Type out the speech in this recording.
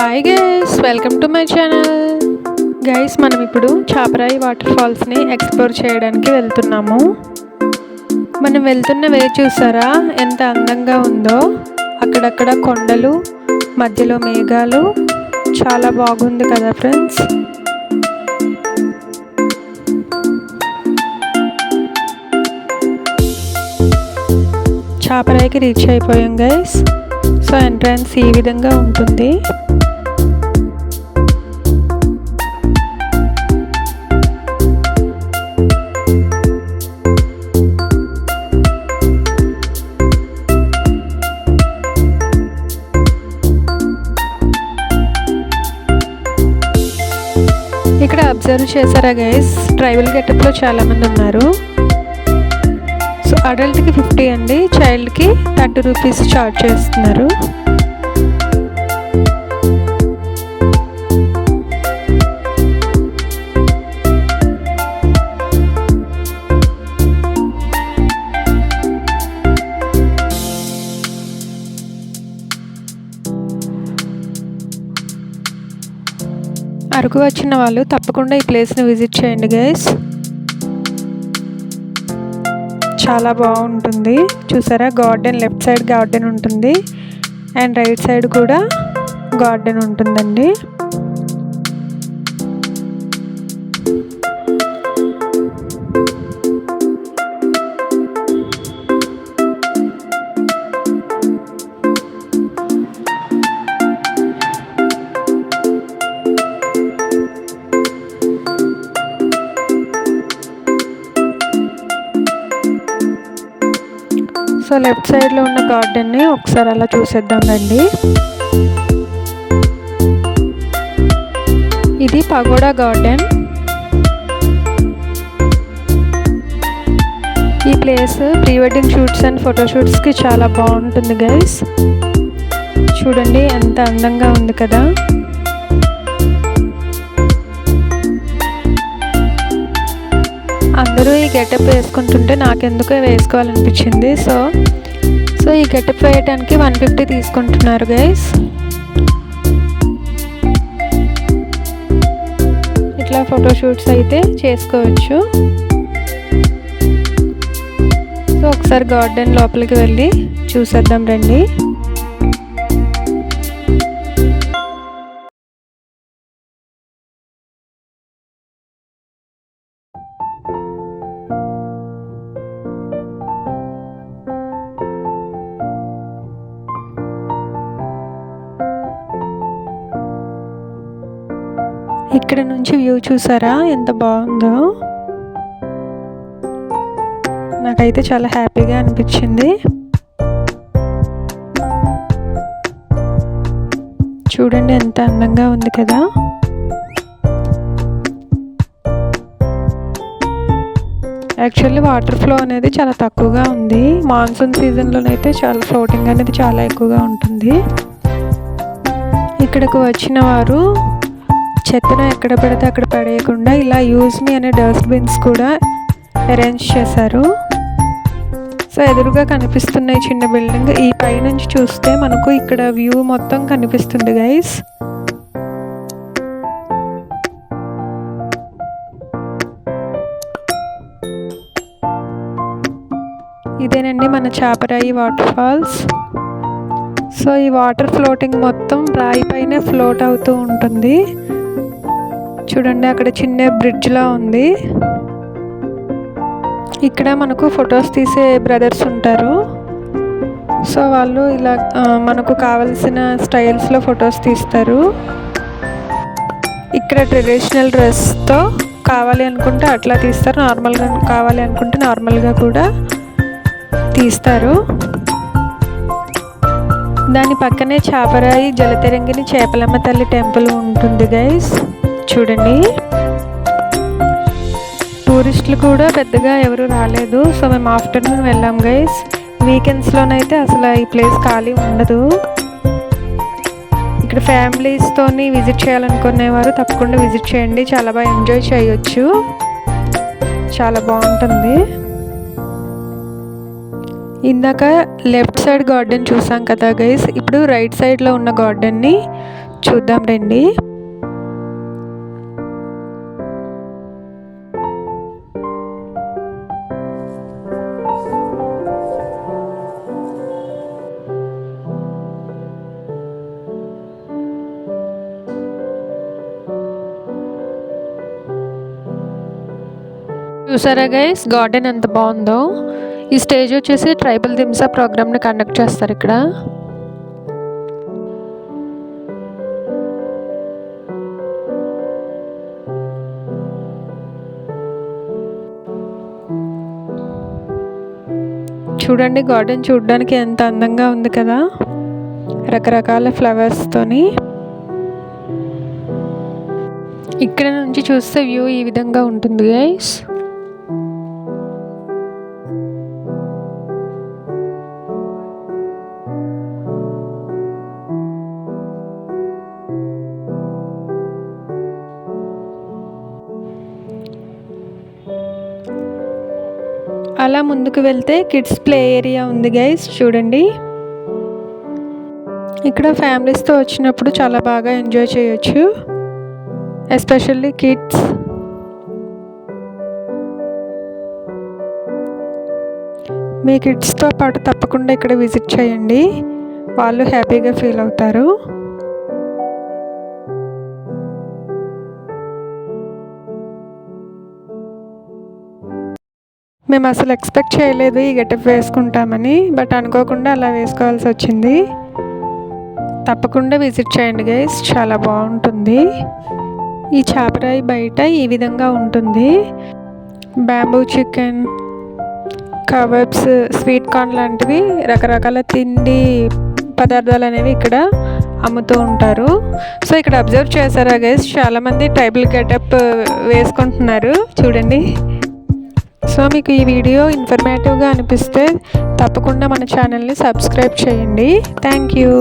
Hi guys welcome to my channel guys మనం ఇప్పుడు Chaparai water ఫాల్స్ని explore చేయడానికి వెళ్తున్నాము. మనం వెళ్తున్న వే చూసారా? ఎంత అందంగా ఉందో. అక్కడక్కడ కొండలు మధ్యలో మేఘాలు. చాలా బాగుంది కదా ఫ్రెండ్స్ చాపరాయికి రీచ్ అయిపోయాం గైస్ సో ఎంట్రన్స్ ఈ విధంగా ఉంటుంది. అబ్జర్వ్ చేశారా గైస్ ట్రైబల్ గెటప్లో చాలామంది ఉన్నారు. సో అడల్ట్కి ఫిఫ్టీ అండి. చైల్డ్కి థర్టీ రూపీస్ చార్జ్ చేస్తున్నారు. అరకు వచ్చిన వాళ్ళు తప్పకుండా ఈ ప్లేస్ని విజిట్ చేయండి గైస్. చాలా బాగుంటుంది. చూసారా? గార్డెన్ లెఫ్ట్ సైడ్ గార్డెన్ ఉంటుంది. అండ్ రైట్ సైడ్ కూడా గార్డెన్ ఉంటుందండి. సో లెఫ్ట్ సైడ్లో ఉన్న గార్డెన్ని ఒకసారి అలా చూసేద్దాం రండి. ఇది పగోడా గార్డెన్. ఈ place pre wedding shoots and ఫోటోషూట్స్కి చాలా బాగుంటుంది గైస్. చూడండి ఎంత అందంగా ఉంది కదా. గెటప్ వేసుకుంటుంటే నాకెందుకు వేసుకోవాలనిపించింది. సో సో ఈ గెటప్ వేయడానికి వన్ ఫిఫ్టీ తీసుకుంటున్నారు గైస్. ఇట్లా ఫోటోషూట్స్ అయితే చేసుకోవచ్చు. సో ఒకసారి గార్డెన్ లోపలికి వెళ్ళి చూసేద్దాం రండి. ఇక్కడ నుంచి వ్యూ చూసారా? ఎంత బాగుందో. నాకైతే చాలా హ్యాపీగా అనిపించింది. చూడండి ఎంత అందంగా ఉంది కదా. యాక్చువల్లీ వాటర్ ఫ్లో అనేది చాలా తక్కువగా ఉంది. మాన్సూన్ సీజన్లోనైతే చాలా ఫ్లోటింగ్ అనేది చాలా ఎక్కువగా ఉంటుంది. ఇక్కడకు వచ్చిన వారు చెత్తను ఎక్కడ పడితే అక్కడ పడేయకుండా ఇలా యూజ్ మీ అనే డస్ట్బిన్స్ కూడా అరేంజ్ చేశారు. సో ఎదురుగా కనిపిస్తున్న ఈ చిన్న బిల్డింగ్ ఈ పైనుంచి చూస్తే మనకు ఇక్కడ వ్యూ మొత్తం కనిపిస్తుంది గైస్ ఇదేనండి మన చాపరాయి వాటర్ ఫాల్స్ సో ఈ వాటర్ ఫ్లోటింగ్ మొత్తం రాయి పైన ఫ్లోట్ అవుతూ ఉంటుంది. చూడండి అక్కడ చిన్న బ్రిడ్జ్లా ఉంది. ఇక్కడ మనకు ఫొటోస్ తీసే బ్రదర్స్ ఉంటారు. సో వాళ్ళు ఇలా మనకు కావలసిన స్టైల్స్లో ఫొటోస్ తీస్తారు. ఇక్కడ ట్రెడిషనల్ డ్రెస్తో కావాలి అనుకుంటే అట్లా తీస్తారు. నార్మల్గా కావాలి అనుకుంటే నార్మల్గా కూడా తీస్తారు. దాని పక్కనే చాపరాయి జలతరంగిని చేపలమ్మ తల్లి టెంపుల్ ఉంటుంది గైస్ చూడండి. టూరిస్టులు కూడా పెద్దగా ఎవరు రాలేదు. సో మేము ఆఫ్టర్నూన్ వెళ్ళాం గైస్ వీకెండ్స్లోనైతే అసలు ఈ ప్లేస్ ఖాళీ ఉండదు. ఇక్కడ ఫ్యామిలీస్తోని విజిట్ చేయాలనుకునేవారు తప్పకుండా విజిట్ చేయండి. చాలా బాగా ఎంజాయ్ చేయొచ్చు. చాలా బాగుంటుంది. ఇందాక లెఫ్ట్ సైడ్ గార్డెన్ చూసాం కదా గైస్ ఇప్పుడు రైట్ సైడ్లో ఉన్న గార్డెన్ని చూద్దాం రండి. చూసారా గైస్ గార్డెన్ ఎంత బాగుందో. ఈ స్టేజ్ వచ్చేసి ట్రైబల్ దిమ్సా ప్రోగ్రామ్ని కండక్ట్ చేస్తారు ఇక్కడ. చూడండి గార్డెన్ చూడడానికి ఎంత అందంగా ఉంది కదా. రకరకాల ఫ్లవర్స్తోని ఇక్కడ నుంచి చూస్తే వ్యూ ఈ విధంగా ఉంటుంది గైస్ అలా ముందుకు వెళ్తే కిడ్స్ ప్లే ఏరియా ఉంది గైస్ చూడండి. ఇక్కడ ఫ్యామిలీస్తో వచ్చినప్పుడు చాలా బాగా ఎంజాయ్ చేయొచ్చు. Especially kids. మీ కిడ్స్తో పాటు తప్పకుండా ఇక్కడ విజిట్ చేయండి. వాళ్ళు హ్యాపీగా ఫీల్ అవుతారు. మేము అసలు ఎక్స్పెక్ట్ చేయలేదు ఈ గెటప్ వేసుకుంటామని బట్ అనుకోకుండా అలా వేసుకోవాల్సి వచ్చింది. తప్పకుండా విజిట్ చేయండి గైస్ చాలా బాగుంటుంది. ఈ చేపరాయి బయట ఈ విధంగా ఉంటుంది. Bamboo chicken kebabs sweet corn లాంటివి రకరకాల తిండి పదార్థాలు అనేవి ఇక్కడ అమ్ముతూ ఉంటారు. సో ఇక్కడ అబ్జర్వ్ చేశారా గైస్ చాలామంది టైబుల్ గెటప్ వేసుకుంటున్నారు. చూడండి. సో మీకు ఈ వీడియో ఇన్ఫర్మేటివ్గా అనిపిస్తే తప్పకుండా మన ఛానల్ని సబ్స్క్రైబ్ చేయండి. Thank you